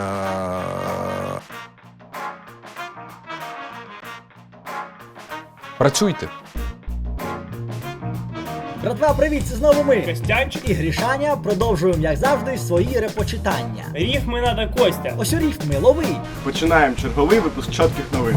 Е, Працюйте. Братва, привіт, це знову ми. Костянчик. І Грішаня продовжуємо, як завжди, свої репочитання. Ріфми надо Костя. Ось у ріфми, лови. Починаємо черговий випуск чітких новин.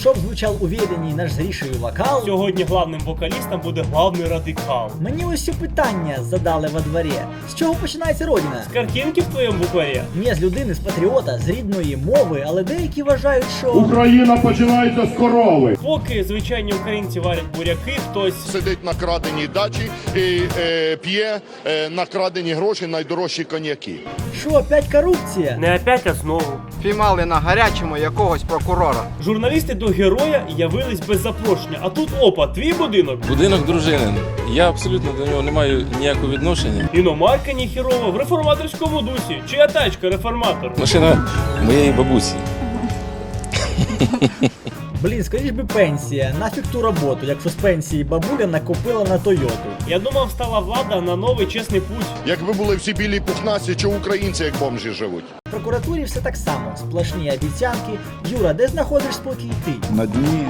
Щоб звучав уведений наш з Грішею вокал. Сьогодні главним вокалістом буде главний радикал. Мені ось ці питання задали во дворі. З чого починається родина? З картинки в твоєму букварі? Ні, з людини, з патріота, з рідної мови, але деякі вважають, що Україна починається з корови. Поки звичайні українці варять буряки, хтось сидить на краденій дачі і е, п'є е, на крадені гроші найдорожчі коньяки. що опять корупція. не опять, а знову. Піймали на гарячому якогось прокурора. Журналісти до героя явились без запрошення, а тут опа, твій будинок. Будинок дружини. Я абсолютно до нього не маю ніякого відношення. Іномарка ніхірова в реформаторському дусі. Чия тачка реформатор? Машина моєї бабусі. Блін, скоріш би пенсія. Нафіг ту роботу, якщо з пенсії бабуля накопила на Тойоту. Я думав, стала влада на новий чесний путь. Якби були всі білі й пухнасті, чи українці як бомжі живуть? Прокуратурі все так само. Сплошні обіцянки. Юра, де знаходиш спокій ти? на дні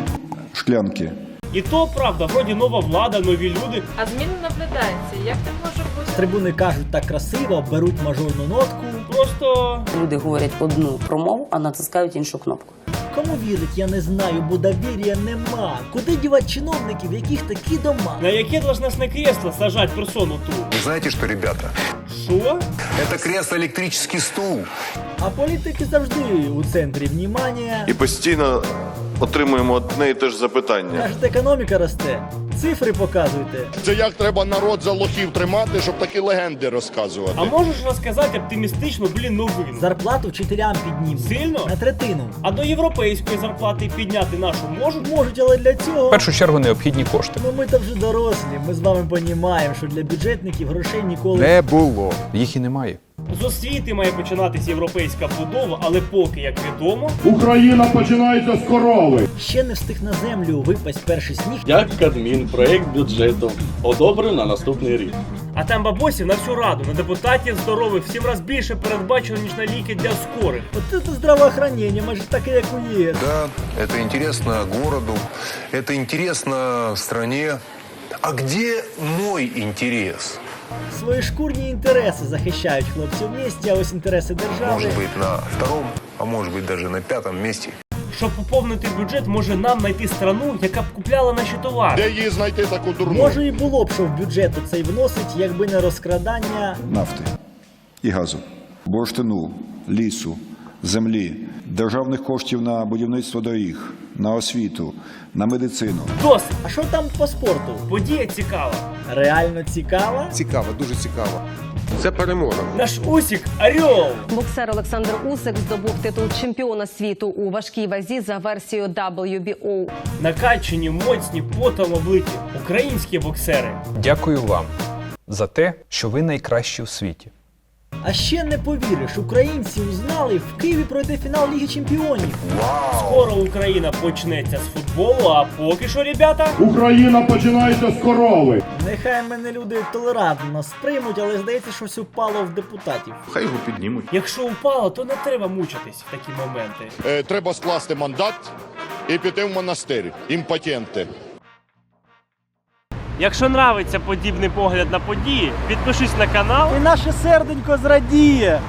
шклянки. І то правда, вроді нова влада, нові люди. А зміни наблюдається. Як так може З бути? трибуни кажуть так красиво, беруть мажорну нотку. Просто Люди говорять одну промову, а натискають іншу кнопку. Кому вірить, я не знаю, бо довір'я нема. Куди дівати чиновників, яких такі дома? на яке должностне кресло сажать персону ту? Вы знаете что, ребята? Що? Это кресло электрический стул. А політики завжди у центрі внімання. І постійно отримуємо одне і те ж запитання. Кажуть, економіка росте. Цифри показуйте. Це як треба народ за лохів тримати, щоб такі легенди розказувати. А можеш розказати оптимістично, блін, новину? Зарплату вчителям піднімуть. Сильно? На третину. А до європейської зарплати підняти нашу можуть? Можуть, але для цього. В першу чергу необхідні кошти. Ну ми то вже дорослі. Ми з вами понімаємо, що для бюджетників грошей ніколи Не було. Їх і немає. З освіти має починатись європейська будова, але поки, як відомо, Україна починається з корови. ще не встиг на землю випасть перший сніг. Як Кадмін проєкт бюджету одобрив на наступний рік. а там бабосів на всю раду, на депутатів здорових в сім раз більше передбачено, ніж на ліки для скорих. От це здравоохранення, майже таке, як у ЄС. Да, это интересно городу, это интересно стране. А где мой интерес? Свої шкурні інтереси захищають хлопці в місті, а ось інтереси держави. Может быть на втором, а может быть даже на пятом месте. Щоб поповнити бюджет, може нам знайти страну, яка б купляла наші товари. Де її знайти таку дурну? Може і було б, що в бюджет цей вносить, якби не розкрадання. Нафти і газу, бурштину, лісу, землі, державних коштів на будівництво доріг, на освіту, на медицину. Досить. А що там по спорту? Подія цікава. Реально цікаво? Цікаво, дуже цікаво. Наш Усік Орел. Боксер Олександр Усик здобув титул чемпіона світу у важкій вазі за версією WBO. Накачені, моцні, потом облиті. Українські боксери. Дякую вам за те, що ви найкращі у світі. А ще не повіриш, українці узнали, в Києві пройде фінал Ліги Чемпіонів. Скоро Україна почнеться з футболу, а поки що, ребята, Україна починається з корови. Нехай мене люди толерантно сприймуть, але здається, щось упало в депутатів. Хай його піднімуть. якщо упало, то не треба мучитись в такі моменти. Е, треба скласти мандат і піти в монастир. Імпотенти. Якщо нравиться подібний погляд на події, підпишись на канал. І наше серденько зрадіє.